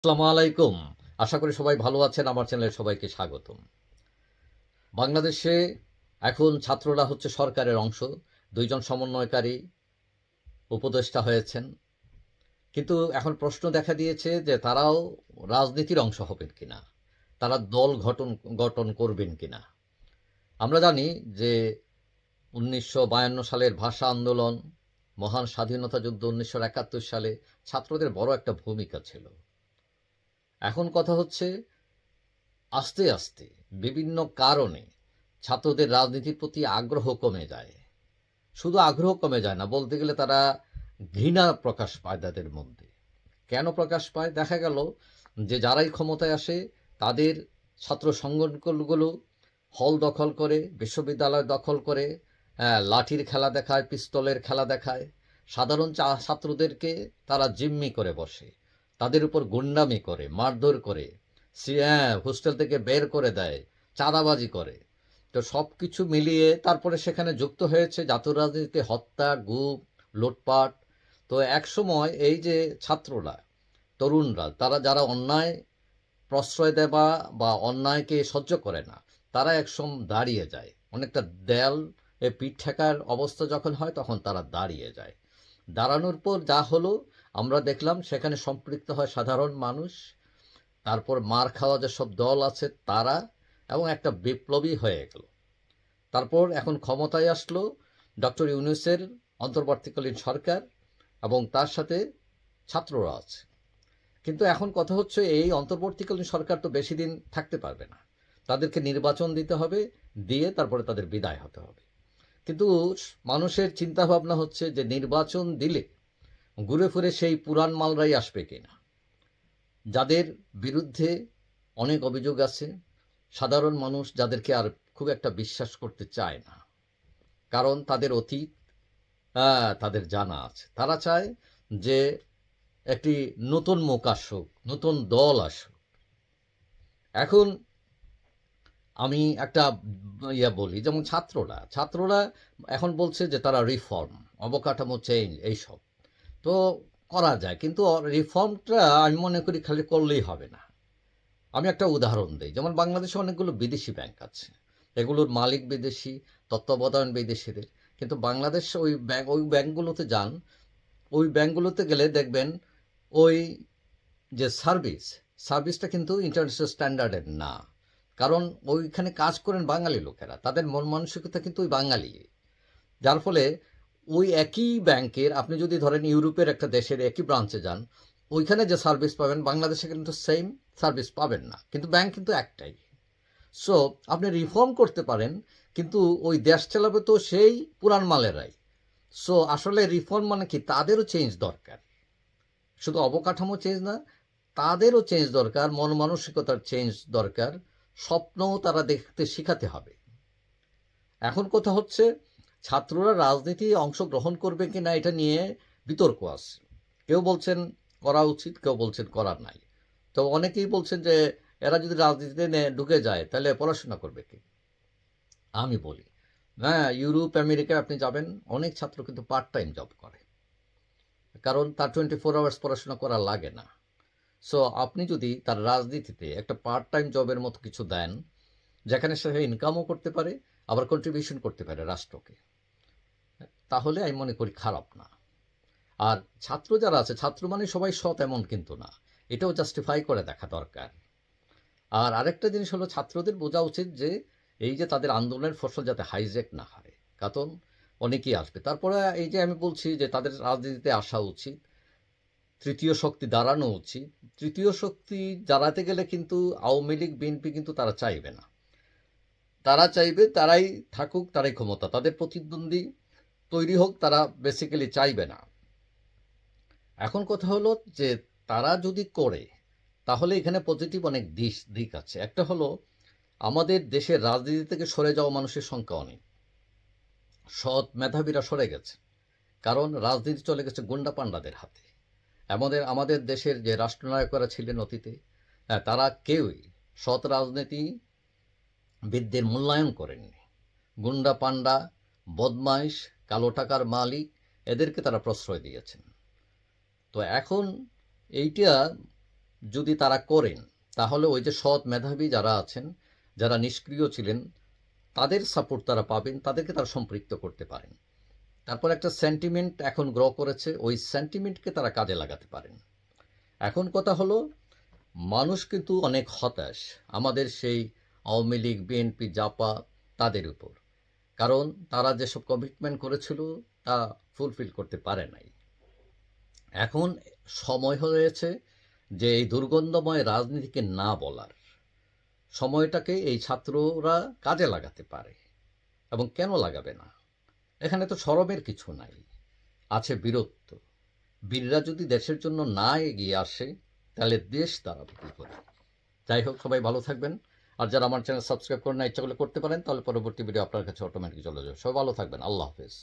আসসালামু আলাইকুম। আশা করি সবাই ভালো আছেন, আমার চ্যানেলে সবাইকে স্বাগতম। বাংলাদেশে এখন ছাত্ররা হচ্ছে সরকারের অংশ, দুইজন সমন্বয়কারী উপদেষ্টা হয়েছেন। কিন্তু এখন প্রশ্ন দেখা দিয়েছে যে তারাও রাজনীতির অংশ হবেন কিনা, তারা দল গঠন গঠন করবেন কিনা। আমরা জানি যে উনিশশো বায়ান্ন সালের ভাষা আন্দোলন, মহান স্বাধীনতা যুদ্ধ উনিশশো একাত্তর সালে ছাত্রদের বড় একটা ভূমিকা ছিল। এখন কথা হচ্ছে আস্তে আস্তে বিভিন্ন কারণে ছাত্রদের রাজনীতির প্রতি আগ্রহ কমে যায়। শুধু আগ্রহ কমে যায় না বলতে গেলে তারা ঘৃণা প্রকাশ পায় তাদের মধ্যে। কেন প্রকাশ পায়? দেখা গেল যে যারাই ক্ষমতায় আসে তাদের ছাত্র সংগঠনগুলো হল দখল করে বিশ্ববিদ্যালয় দখল করে হ্যাঁ, লাঠির খেলা দেখায় পিস্তলের খেলা দেখায়। সাধারণ ছাত্রদেরকে তারা জিম্মি করে বসে। তাদের উপর গুন্ডামি করে মারধর করে হ্যাঁ, হোস্টেল থেকে বের করে দেয় চাঁদাবাজি করে। তো সব কিছু মিলিয়ে তারপরে সেখানে যুক্ত হয়েছে জাতীয় রাজনীতিতে হত্যা গুপ লুটপাট। তো একসময় এই যে ছাত্ররা তরুণরা তারা যারা অন্যায় প্রশ্রয় দেবা বা অন্যায়কে সহ্য করে না তারা একসময় দাঁড়িয়ে যায়। অনেকটা দেয়াল এ পিঠ ঠেকার অবস্থা যখন হয় তখন তারা দাঁড়িয়ে যায়। দাঁড়ানোর পর যা হলো আমরা দেখলাম সেখানে সম্পৃক্ত হয় সাধারণ মানুষ, তারপর মার খাওয়া যেসব দল আছে তারা, এবং একটা বিপ্লবী হয়ে গেল। তারপর এখন ক্ষমতায় আসলো ডক্টর ইউনুসের অন্তর্বর্তীকালীন সরকার এবং তার সাথে ছাত্ররা আছে। কিন্তু এখন কথা হচ্ছে এই অন্তর্বর্তীকালীন সরকার তো বেশি দিন থাকতে পারবে না। তাদেরকে নির্বাচন দিতে হবে, দিয়ে তারপরে তাদের বিদায় হতে হবে। কিন্তু মানুষের চিন্তা ভাবনা হচ্ছে যে নির্বাচন দিলে ঘুরে ফিরে সেই পুরান মালরাই আসবে কিনা? যাদের বিরুদ্ধে অনেক অভিযোগ আছে, সাধারণ মানুষ যাদেরকে আর খুব একটা বিশ্বাস করতে চায় না। কারণ তাদের অতীত তাদের জানা আছে। তারা চায় যে একটি নতুন মুখ আসুক, নতুন দল আসুক। এখন আমি একটা ইয়া বলি, যেমন ছাত্ররা। ছাত্ররা এখন বলছে যে তারা রিফর্ম অবকাঠামো চেঞ্জ এইসব। তো করা যায়। কিন্তু রিফর্মটা আমি মনে করি খালি করলেই হবে না। আমি একটা উদাহরণ দিই। যেমন বাংলাদেশে অনেকগুলো বিদেশি ব্যাংক আছে। এগুলোর মালিক বিদেশি তত্ত্বাবধান বিদেশিদের। কিন্তু বাংলাদেশ ওই ব্যাংক ওই ব্যাংকগুলোতে যান। ওই ব্যাংকগুলোতে গেলে দেখবেন ওই যে সার্ভিস সার্ভিসটা কিন্তু ইন্টারন্যাশনাল স্ট্যান্ডার্ডের না। কারণ ওইখানে কাজ করেন বাঙালি লোকেরা। তাদের মন মানসিকতা কিন্তু ওই বাঙালি যার ফলে ওই একই ব্যাংকের, আপনি যদি ধরেন ইউরোপের একটা দেশের একই ব্রাঞ্চে যান, ওইখানে যে সার্ভিস পাবেন, বাংলাদেশে কিন্তু সেম সার্ভিস পাবেন না। কিন্তু ব্যাংক কিন্তু একটাই। সো আপনি রিফর্ম করতে পারেন, কিন্তু ওই দেশ চালাবে তো সেই পুরান মালেরাই। সো আসলে রিফর্ম মানে কি? তাদেরও চেঞ্জ দরকার। শুধু অবকাঠামো চেঞ্জ না, তাদেরও চেঞ্জ দরকার, মন মানসিকতার চেঞ্জ দরকার, স্বপ্নও তারা দেখতে শেখাতে হবে। এখন কথা হচ্ছে ছাত্ররা রাজনীতি অংশগ্রহণ করবে কি না এটা নিয়ে বিতর্ক আছে। কেউ বলছেন করা উচিত, কেউ বলছেন করার নাই। তো অনেকেই বলছেন যে এরা যদি রাজনীতিতে ঢুকে যায়, তাহলে পড়াশোনা করবে কি? আমি বলি হ্যাঁ ইউরোপ আমেরিকায় আপনি যাবেন, অনেক ছাত্র কিন্তু পার্ট টাইম জব করে। কারণ তার টোয়েন্টি ফোর আওয়ার্স পড়াশোনা করা লাগে না। সো আপনি যদি তার রাজনীতিতে একটা পার্ট টাইম জবের মতো কিছু দেন যেখানে সে ইনকামও করতে পারে, আবার কন্ট্রিবিউশন করতে পারে রাষ্ট্রকে। তাহলে আমি মনে করি খারাপ না। আর ছাত্র যারা আছে, ছাত্র মানে সবাই সৎ এমন কিন্তু না। এটাও জাস্টিফাই করে দেখা দরকার। আর আরেকটা জিনিস হলো, ছাত্রদের বোঝা উচিত যে এই যে তাদের আন্দোলনের ফসল যাতে হাইজেক না হয়। কারণ অনেকেই আসবে। তারপরে এই যে আমি বলছি যে তাদের রাজনীতিতে আসা উচিত, তৃতীয় শক্তি দাঁড়ানো উচিত। তৃতীয় শক্তি দাঁড়াতে গেলে কিন্তু আওয়ামী লীগ, বিএনপি কিন্তু তারা চাইবে না। তারা চাইবে তারাই থাকুক তারাই ক্ষমতা। তাদের প্রতিদ্বন্দ্বী তৈরি হোক তারা বেসিক্যালি চাইবে না। এখন কথা হলো যে তারা যদি করে তাহলে এখানে পজিটিভ অনেক দিক দিক আছে। একটা হলো আমাদের দেশের রাজনীতি থেকে সরে যাওয়া মানুষের সংখ্যা অনেক। সৎ মেধাবীরা সরে গেছে। কারণ রাজনীতি চলে গেছে গুন্ডা পান্ডাদের হাতে। আমাদের আমাদের দেশের যে রাষ্ট্রনায়করা ছিলেন অতীতে হ্যাঁ, তারা কেউই সৎ রাজনীতি বিদ্যের মূল্যায়ন করেননি। গুন্ডা পান্ডা বদমাইশ, কালো টাকার মালিক এদেরকে তারা প্রশ্রয় দিয়েছেন। তো এখন এইটা যদি তারা করেন, তাহলে ওই যে সৎ মেধাবী যারা আছেন, যারা নিষ্ক্রিয় ছিলেন, তাদের সাপোর্ট তারা পাবেন, তাদেরকে তারা সম্পৃক্ত করতে পারেন। তারপর একটা সেন্টিমেন্ট এখন গ্র করেছে, ওই সেন্টিমেন্টকে তারা কাজে লাগাতে পারেন। এখন কথা হলো, মানুষ কিন্তু অনেক হতাশ। আমাদের সেই আওয়ামী লীগ, বিএনপি, জাপা তাদের উপর। কারণ তারা যেসব কমিটমেন্ট করেছিল তা ফুলফিল করতে পারে নাই। এখন সময় হয়েছে যে এই দুর্গন্ধময় রাজনীতিকে না বলার। সময়টাকে এই ছাত্ররা কাজে লাগাতে পারে। এবং কেন লাগাবে না? এখানে তো সরমের কিছু নাই। আছে বীরত্ব। বীররা যদি দেশের জন্য না এগিয়ে আসে, তাহলে দেশ তারা বিক্রি করে যাই হোক, সবাই ভালো থাকবেন। আর যারা আমার চ্যানেল সাবস্ক্রাইব করেন না, ইচ্ছা করলে করতে পারেন, তাহলে পরবর্তী ভিডিও আপনার কাছে অটোমেটিক চলে যাবে। সবাই ভালো থাকবেন। আল্লাহ হাফেজ।